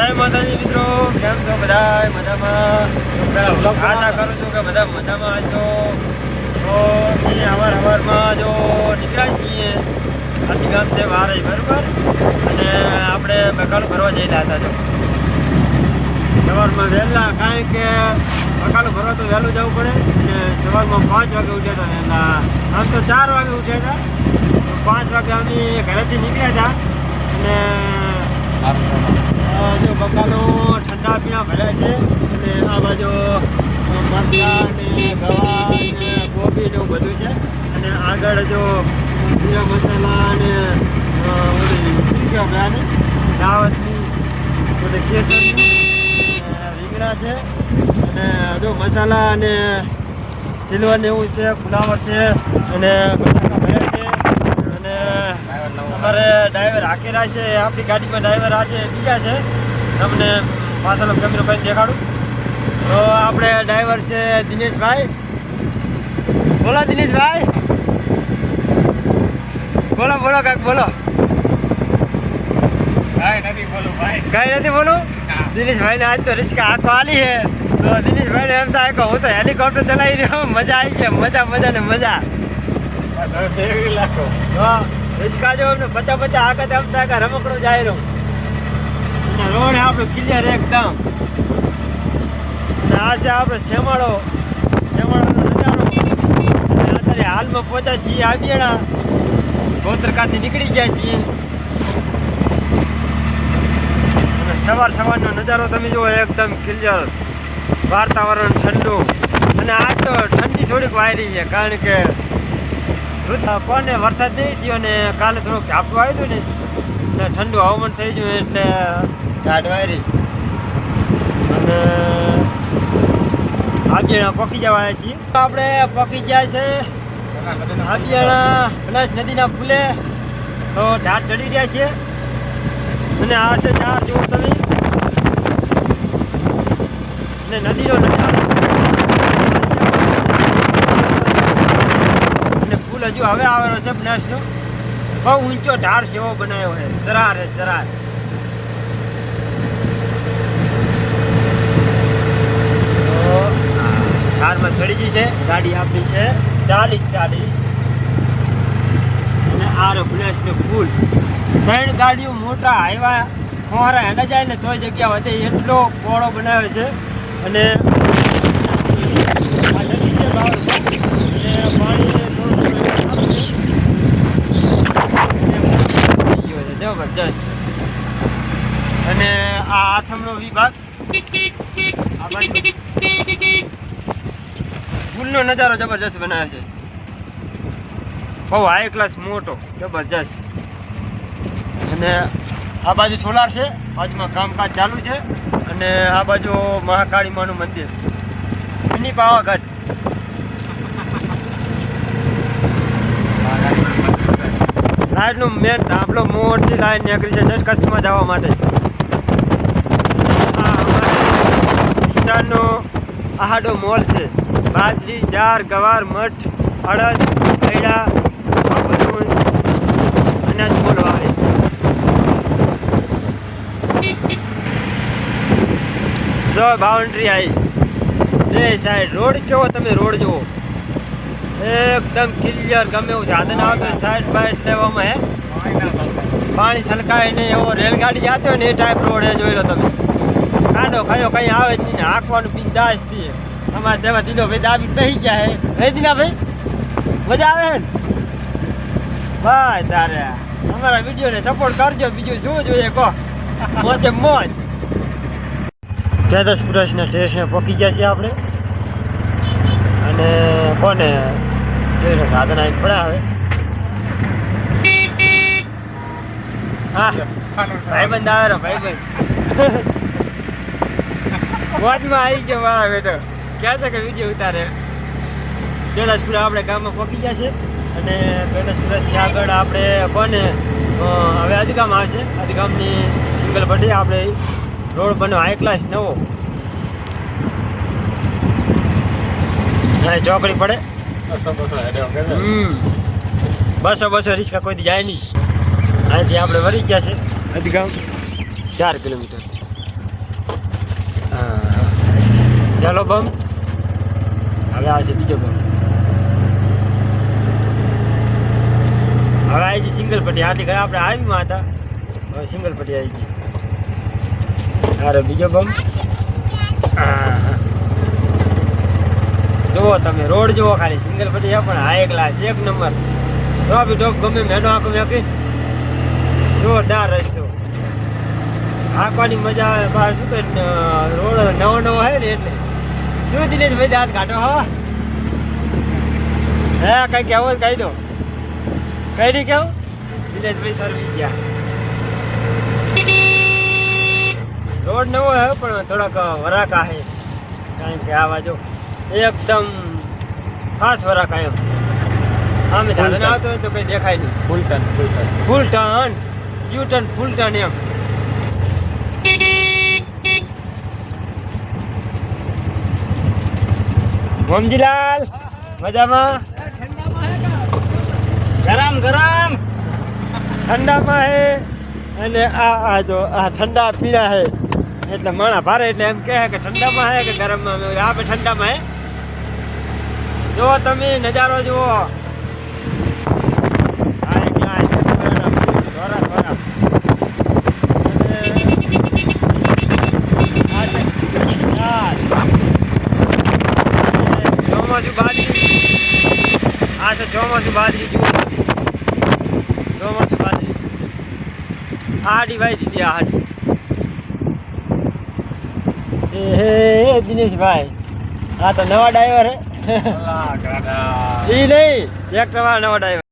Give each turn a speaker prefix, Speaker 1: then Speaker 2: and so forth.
Speaker 1: જય માતાજી મિત્રો, કેમ છો બધા મજામાં? આશા કરું છું કે બધા મજામાં હશો તો એ અવાર અવારમાં જો નીકળ્યા છીએ. આથી ગામ છે બરાબર? અને આપણે બકાલ ભરવા જઈ હતા જો. સવારમાં વહેલા કારણ કે બકાલો ભરવા તો વહેલું જવું પડે. અને સવારમાં પાંચ વાગે ઉઠ્યા હતા વહેલા. આમ તો ચાર વાગે ઉઠ્યા હતા. પાંચ વાગે અમે ઘરેથી નીકળ્યા હતા. અને જો બંગાળો ઠંડા પીણા ભર્યા છે. અને આ બાજુ મરચા ને ગવા ને કોબી ને બધું છે. અને આગળ જો જીરા મસાલા કહેવાય આને? દાવતની બધી કેસરની રીંગણા છે. અને જો મસાલા અને સિલ્વર ને એવું છે, ફુલાવર છે, અને બટાકા ભર્યા છે. અમારે ડ્રાઈવર આકેરા છે આપણી ગાડીમાં ડ્રાઈવર આજે બીજા છે. તમને પાછળ કેમેરો કરીને દેખાડું. તો આપણે ડ્રાઈવર છે દિનેશભાઈ. બોલો દિનેશભાઈ. બોલો બોલો કાંઈક બોલો.
Speaker 2: કાંઈ નથી બોલું ભાઈ.
Speaker 1: કાંઈ નથી બોલું? દિનેશભાઈને આજ તો રિસ્કા આંખો આલી છે. તો દિનેશભાઈને એમ થાય કે હું તો હેલિકોપ્ટર ચલાવી રહ્યો મજા આવી છે મજા મજા ને મજા.
Speaker 2: તમે ફેરવી નાખો
Speaker 1: તો રિસ્કા જો અમને પચા પચા આગળ થાય કે રમકડું જાય રહ્યો. અને રોડ આપણો ક્લિયર એકદમ. અને આ છે આપણે શેમાળો. શેમાળોનો નજારો. અત્યારે હાલમાં પહોંચ્યા છીએ આબિયાણા. ગોત્રકાથી નીકળી ગયા છીએ. અને સવાર સવારનો નજારો તમે જુઓ, એકદમ ક્લિયર વાતાવરણ ઠંડુ. અને આજ તો ઠંડી થોડીક વાયરી છે, કારણ કે કોને વરસાદ નહીં થયો ને કાલે થોડુંક ઝાપટું આવ્યું હતું ને ઠંડુ હવામાન થઈ ગયું એટલે ટાઢ વાયરી. અને આબિયાણા પકી જવાના છીએ. આપણે પકી ગયા છે આબિયાણા પ્લસ નદીના પુલે. તો ઢાટ ચડી રહ્યા છીએ અને આ છે ચાર જુઓ તમે. અને નદીનો નજારો અને પુલ હજુ હવે આવેલો છે બનાસનો બહુ ઊંચો ઢાળ એવો બનાવ્યો છે. ચરાર તો કારમાં ચડી ગઈ છે. ગાડી આપણી છે. ચાલીસ ચાલીસ. અને આ રઘુનાશ ને પુલ. ત્રણ ગાડીઓ મોટા હાઈવા ફોહરા હેડા જાય ને તોય જગ્યા વધે. એટલો પોળો બનાવ્યો છે. અને પાણી અને આ આથમનો વિભાગ. ફૂલનો નજારો જબરજસ્ત બનાવે છે. બહુ હાઈ ક્લાસ મોટો, જબરજસ્ત. અને આ બાજુ સોલાર છે. બાજુમાં કામકાજ ચાલુ છે. અને આ બાજુ મહાકાળી માનું મંદિર. એની પાવાગઢ. લાઈટનું મેન ધાબલો મોટી લાઈન નીકળી છે કચ્છમાં જવા માટે. વિસ્તારનો આહાડો મોલ છે. બાજરી, જાર, ગવાર, મઠ, અડદ પૈડા બધું અનાજ મોલ વાવે જો બાઉન્ડ્રી આવી. બે સાઈડ રોડ કેવો તમે? રોડ જુઓ. એકદમ ક્લિયર ગમે એવું સાધન આવતું સાઈડ બાઈડ લેવામાં હે.
Speaker 2: પાણી
Speaker 1: છલકાય નહીં. એવો રેલગાડી જતી હોય ને એ ટાઈપ રોડ એ જોઈ લો તમે. ખાડો ખાયો, કંઈ આવે જ નહીં. હાંકવાનું બિંદાસથી અમારે તેમાં દીનો ભાઈ દાબી બેસી ગયા હે. હે દીના ભાઈ? મજા આવે ને? ભાઈ તારે, અમારા વિડીયોને સપોર્ટ કરજો. બીજું શું જોઈએ કહો? મોજે મોજ. તેજસ પુરસના સ્ટેશને પહોંચી છીએ આપણે. અને કોને? જોઈને સાધન આવી પડ્યા હવે. હા, ભાઈબંધ આવે ભાઈબંધ. વોચમાં આવી ગયો મારા બેટો. ક્યાં છે કે વીડિયો ઉતારે? બેલાસપુરા આપણે ગામમાં પહોંચી છે. અને બેલાસપુરાથી આગળ આપણે કોને? હવે અદગામ આવશે અદગામની સિંગલ પટ્ટી આપણે રોડ બનો હાઈ ક્લાસ નવો. જરાય ચોકડી પડે
Speaker 2: બસો બસો
Speaker 1: રિક્ષા કોઈ જાય નહીં અહીંથી આપણે વળી ગયા છે અધગામ ચાર કિલોમીટર ચાલો બમ હવે આવશે બીજો બમ હવે આવી જઈ સિંગલ પટ્ટી આટલી ઘણા આપણે આવીમાં હતા હવે સિંગલ પટ્ટી આવી ગઈ હારો બીજો બમ હા જુઓ તમે, રોડ જુઓ ખાલી સિંગલ ફટી છે, પણ હાઈ ક્લાસ એક નંબર તો બી ડોપ ગમે મેડો આખો મેપી જોરદાર રસ્તો. હાંકવાની મજા આવે, બહાર શું કે રોડ નવો નવો હોય ને એટલે. શું દિનેશ ભાઈ, દાંત કાઢો, હા. હે, કઈ કહેવું કહી દો. કઈ નહીં કેવું? દિનેશભાઈ સર્વિસ ગયા. રોડ નવો હે પણ થોડાક વરાક આહે કારણ કે આવા જો એકદમ ખાસ વરાકા એમ આમે સાધન આવતો હોય તો કઈ દેખાય નહીં
Speaker 2: full ton full ton
Speaker 1: full turn U turn full turn એમ મોમજીલાલ મજામાં
Speaker 2: ગરમ ગરમ
Speaker 1: ઠંડામાં હે અને આ આ જો આ ઠંડા પીણા હે એટલે માણા ભારે એટલે એમ કહે કે ઠંડામાં હે કે ગરમમાં મેં કીધું, આપણે ઠંડામાં હે જો તમે નજારો જુઓ. આ છે ચોમાસું બાજરી. જુઓ. ચોમાસું બાજરી. આ હાડી ભાઈ દીધી આડી એ હે દિનેશભાઈ. આ તો નવા ડ્રાઈવર હે. ઈ નહીં ટ્રેક્ટર વાળા નવા ડ્રાઈવર